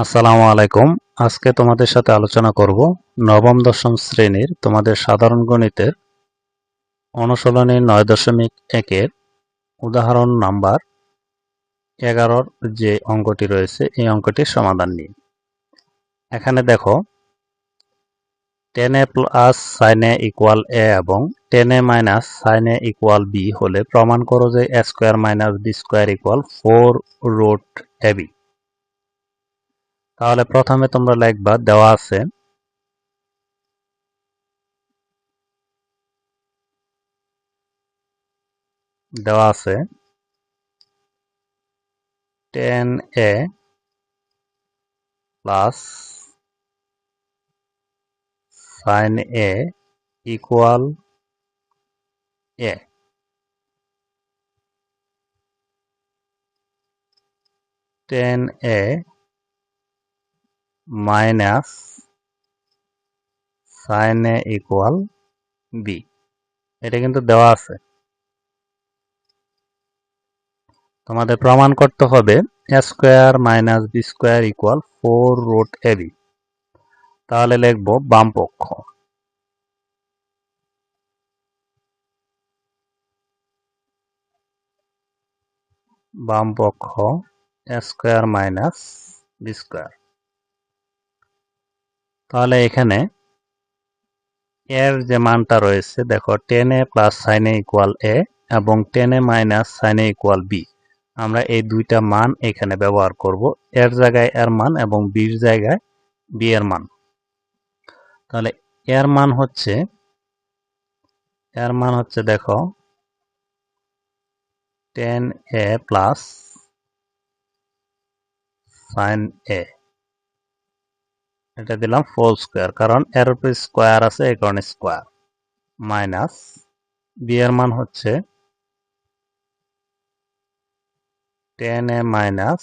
আসসালামু আলাইকুম। আজকে তোমাদের সাথে আলোচনা করব নবম, দশম শ্রেণির তোমাদের সাধারণ গণিতের অনুশীলনী নয় দশমিক একের উদাহরণ নাম্বার এগারোর যে অঙ্কটি রয়েছে, এই অঙ্কটির সমাধান নিয়ে এখানে দেখো, tan A plus sine A equal A এবং tan A minus sine A equal B হলে প্রমাণ করো যে A square minus B square equal four root A B. তাহলে প্রথমে তোমরা লিখবা, দেওয়া আছে। দেওয়া আছে। Tan A plus sine A equal A. Tan A minus sine A equal B এটা কিন্তু দেওয়া আছে। তোমাদের প্রমাণ করতে হবে square minus B square equal four root A B তাহলে লিখব বাম পক্ষ। বাম পক্ষ A square minus B square তাহলে এখানে এর যে মানটা রয়েছে, দেখো tan A plus sine equal A এবং tan A minus sine equal B আমরা এই দুইটা মান এখানে ব্যবহার করব, এর জায়গায় এর মান এবং বির জায়গায় বি এর মান। তাহলে এর মান হচ্ছে, এর মান হচ্ছে, দেখো tan A plus sine A এটা দিলাম ফোর স্কোয়ার কারণ এর উপর স্কোয়ার আছে, এই কারণে স্কোয়ার মাইনাস বি এর মান হচ্ছে tan A minus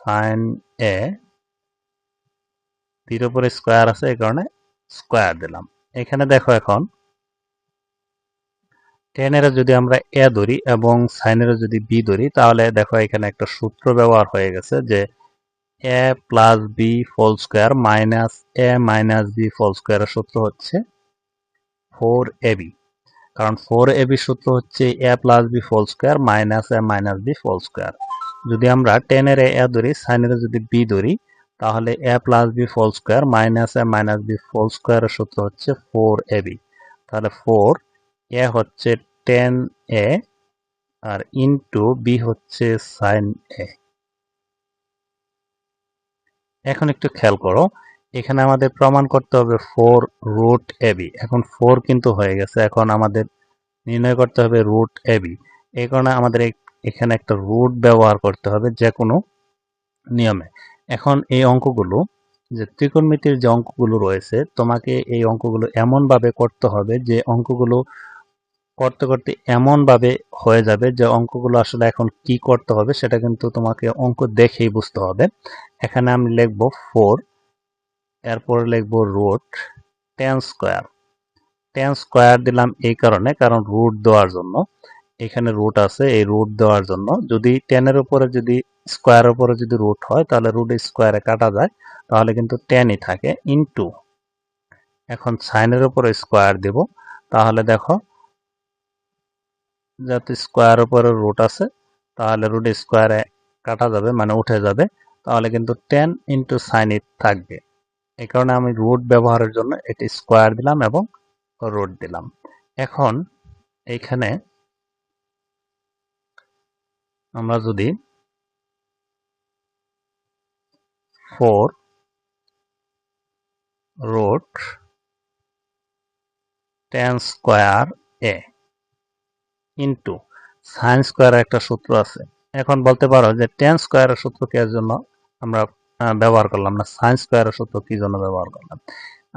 sine A বির উপরে স্কোয়ার আছে, এই কারণে স্কোয়ার দিলাম। এখানে দেখো এখন টেনের যদি আমরা এ ধরি এবং সাইনের যদি বি ধরি, তাহলে দেখো এখানে একটা সূত্র ব্যবহার হয়ে গেছে যে A plus B whole square minus A minus B whole স্কোয়ারের সূত্র হচ্ছে ফোর এ বি কারণ ফোর এ বি সূত্র হচ্ছে A plus B whole square minus A minus B whole square যদি আমরা টেনের এ ধরি সাইনের যদি বি ধরি, তাহলে A plus B whole square minus A minus B whole স্কোয়ারের সূত্র হচ্ছে ফোর এ বি তাহলে ফোর এ হচ্ছে টেন এ আর ইনটু বি হচ্ছে সাইন এ এখন একটু খেয়াল করো, এখানে আমাদের প্রমাণ করতে হবে ফোর রুট এ বি এখন ফোর কিন্তু হয়ে গেছে, এখন আমাদের নির্ণয় করতে হবে রুট এ বি এই কারণে আমাদের এখানে একটা রুট ব্যবহার করতে হবে যে কোনো নিয়মে। এখন এই অঙ্কগুলো, যে ত্রিকোণমিতির যে অঙ্কগুলো রয়েছে, তোমাকে এই অঙ্কগুলো এমনভাবে করতে হবে যে অঙ্কগুলো করতে করতে এমনভাবে হয়ে যাবে যে অঙ্কগুলো আসলে এখন কি করতে হবে সেটা কিন্তু তোমাকে অঙ্ক দেখেই বুঝতে হবে। এখানে আমি লিখব ফোর, এরপর লিখব root tan square. Tan square দিলাম এই কারণে, কারণ রুট দেওয়ার জন্য। এখানে রুট আছে, এই রুট দেওয়ার জন্য। যদি টেনের উপরে যদি স্কোয়ারের উপরে যদি রুট হয়, তাহলে রুট স্কোয়ারে কাটা যায়, তাহলে কিন্তু টেনই থাকে ইনটু। এখন সাইনের উপরে স্কোয়ার দেব। তাহলে দেখো যাতে স্কোয়ার উপরে রুট আছে, তাহলে রুট স্কোয়ারে কাটা যাবে মানে উঠে যাবে। তাহলে কিন্তু টেন ইন্টু সাইন থাকবে। এই কারণে আমি রুট ব্যবহারের জন্য এটি স্কোয়ার দিলাম এবং রুট দিলাম। এখন এইখানে আমরা যদি four root tan square A into sine স্কোয়ারের একটা সূত্র আছে। এখন বলতে পারো যে টেন স্কোয়ারের সূত্র কি জন্য আমরা ব্যবহার করলাম না? সাইন স্কোয়ারের সূত্র কি জন্য ব্যবহার করলাম?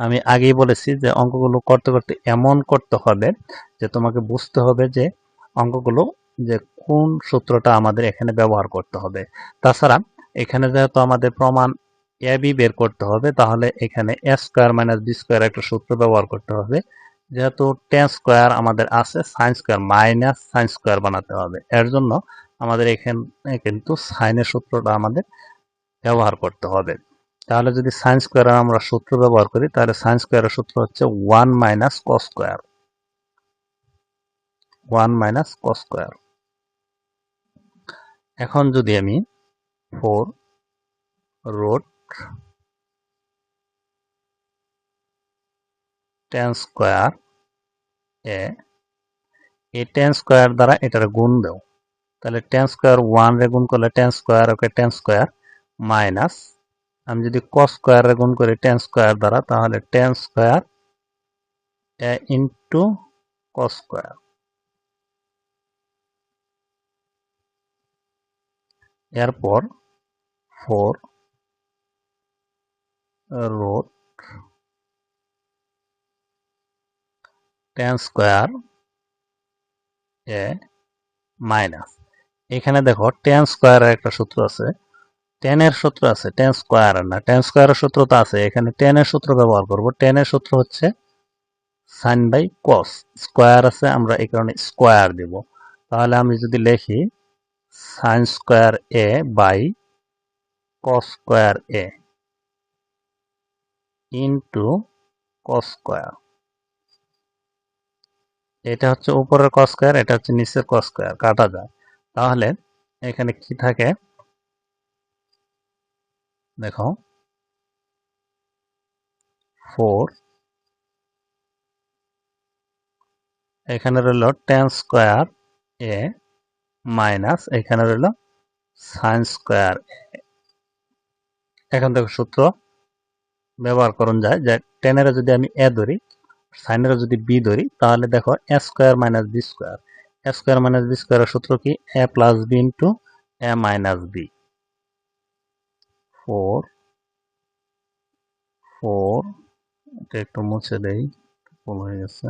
আমি আগেই বলেছি যে অঙ্কগুলো করতে করতে এমন করতে হবে যে তোমাকে বুঝতে হবে যে অঙ্কগুলো যে কোন সূত্রটা আমাদের এখানে ব্যবহার করতে হবে। তাছাড়া এখানে যেহেতু আমাদের প্রমাণ এ বি বের করতে হবে, তাহলে এখানে A square minus B square একটা সূত্র ব্যবহার করতে হবে। যেহেতু টেন স্কোয়ার আমাদের আছে sine square minus sine square বানাতে হবে। এর জন্য আমাদের এখানে কিন্তু সাইনের সূত্রটা আমাদের ব্যবহার করতে হবে। তাহলে যদি সাইন স্কোয়ারের আমরা সূত্র ব্যবহার করি, তাহলে সাইন স্কোয়ারের সূত্র হচ্ছে one minus cos square one minus cos square এখন যদি আমি four root tan square A, এই টেন স্কোয়ার দ্বারা এটার গুণ দেও। তাহলে টেন স্কোয়ার ওয়ান রে গুণ করলে tan square okay tan square minus আমি যদি কস স্কোয়ার রে গুণ করি টেন স্কোয়ার দ্বারা, তাহলে tan square A into cos square এরপর four root tan square A minus এখানে দেখো টেন স্কোয়ারের একটা সূত্র আছে। টেনের সূত্র আছে টেন স্কোয়ার না। টেন স্কোয়ারের সূত্র তো আছে। এখানে টেনের সূত্র ব্যবহার করব। টেনের সূত্র হচ্ছে সাইন বাই কস স্কোয়ার আছে, আমরা এই কারণে স্কোয়ার দিব। তাহলে আমি যদি লিখি sine square A by cos square A into cos square এটা হচ্ছে উপরের কস স্কোয়ার এটা হচ্ছে নিচের কস স্কোয়ার কাটা যায়। তাহলে এখানে কি থাকে? দেখো ফোর এখানে রইল টেন স্কোয়ার এ মাইনাস এখানে রইল সাইন স্কোয়ার এখন দেখো সূত্র ব্যবহার করুন যায়, যে টেনের যদি আমি এ ধরি সাইনের যদি বি ধরি, তাহলে দেখো A square minus B square A square minus B স্কোয়ারের সূত্র কি? A plus B into A minus B four four এটা একটু মুছে দেই, ভুল হয়ে গেছে।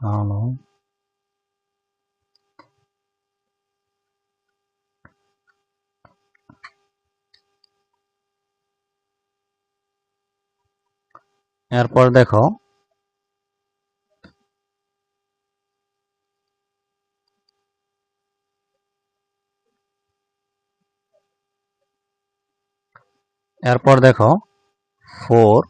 ভালো এরপর দেখো। এরপর দেখো ফোর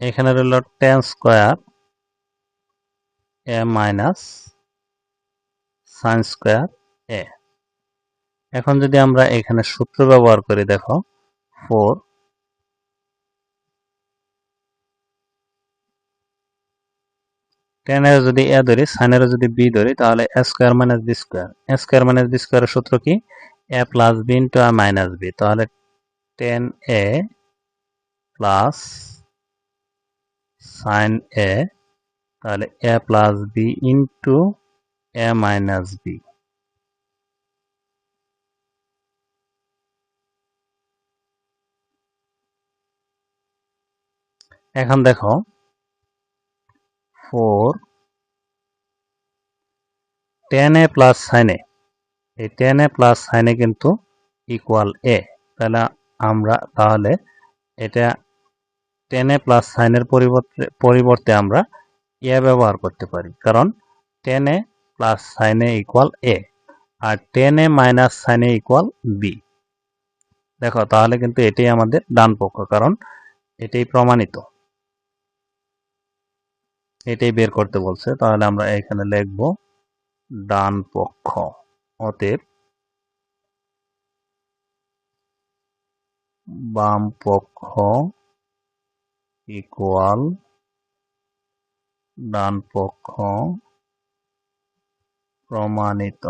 এখানে রইল tan square A minus sine square A এখন যদি আমরা এখানে সূত্র ব্যবহার করি, দেখো ফোর টেনের যদি এ ধরি সাইনের যদি বি ধরি, তাহলে A square minus B square A square minus B স্কোয়ারের সূত্র কি? A plus B into A minus B তাহলে tan A plus sine A তাহলে A plus B into A minus B এখন দেখো four tan A plus sine এই tan A plus সাইনে কিন্তু ইকুয়াল এ তাহলে আমরা, তাহলে এটা টেন এ প্লাস সাইনের পরিবর্তে পরিবর্তে আমরা এ ব্যবহার করতে পারি। কারণ টেন এ প্লাস সাইনে ইকুয়াল এ আর টেন এ মাইনাস সাইনে ইকুয়াল বি দেখো, তাহলে কিন্তু এটাই আমাদের ডান পক্ষ, কারণ এটাই প্রমাণিত। এটাই বের করতে বলছে। তাহলে আমরা এখানে লিখব ডান পক্ষ অতএব বাম পক্ষ ইকুয়াল ডান পক্ষ প্রমাণিত